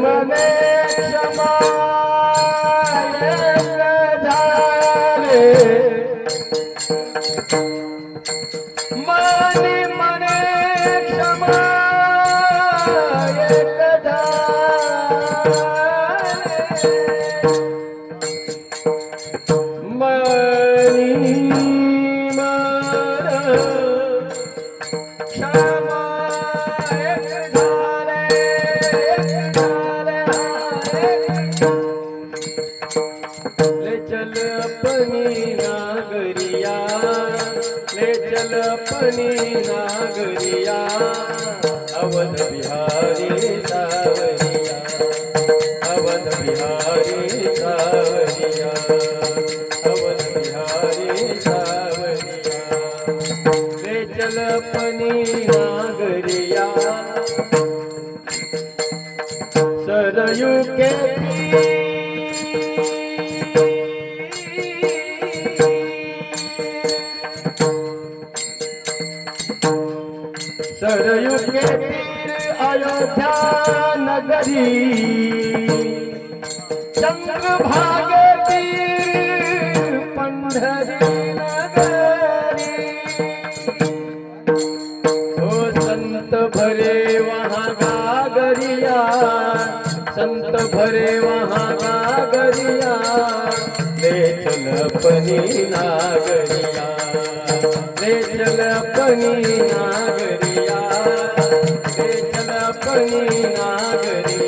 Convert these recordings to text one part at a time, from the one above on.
Money. ले चल अपनी नागरिया ले चल अपनी नागरिया अवध बिहारी सावरिया अवध बिहारी सावरिया अवध बिहारी सावरिया। ले चल you can सरयुगे अयोध्या नगरी। चंद्र भागती पंढरी। गरिया नागरिया चल पी नागरिया।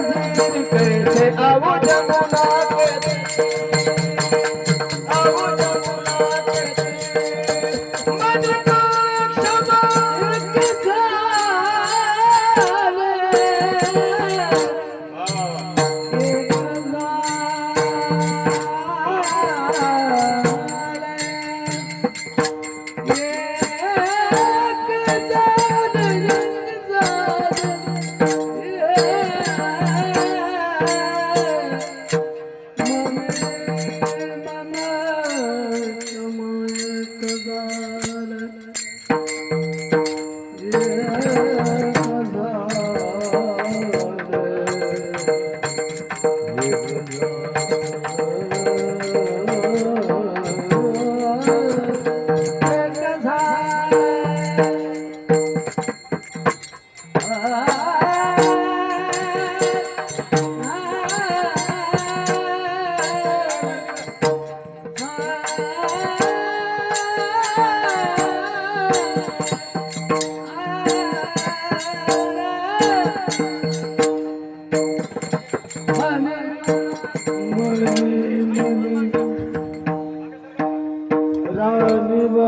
করবা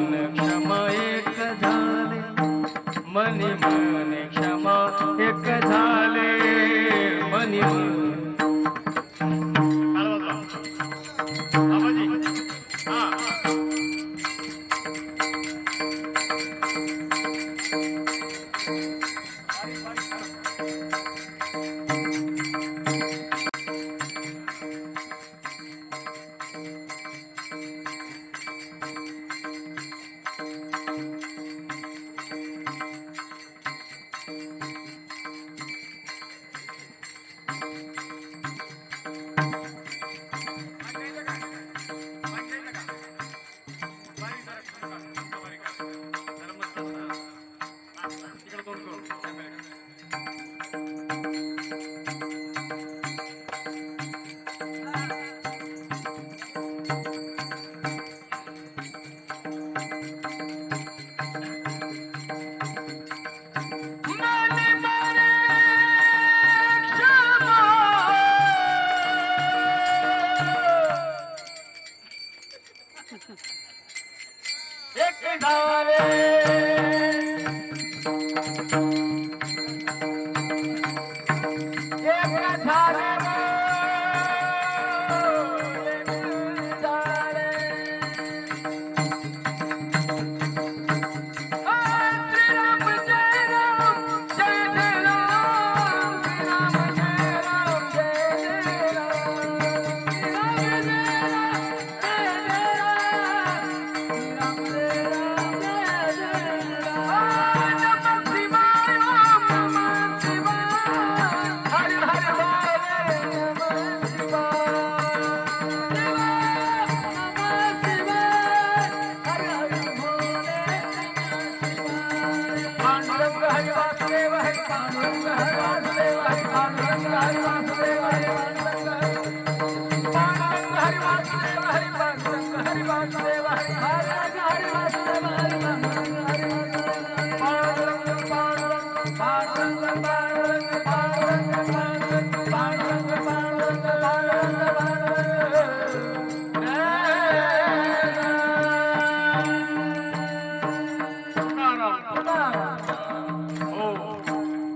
cidade.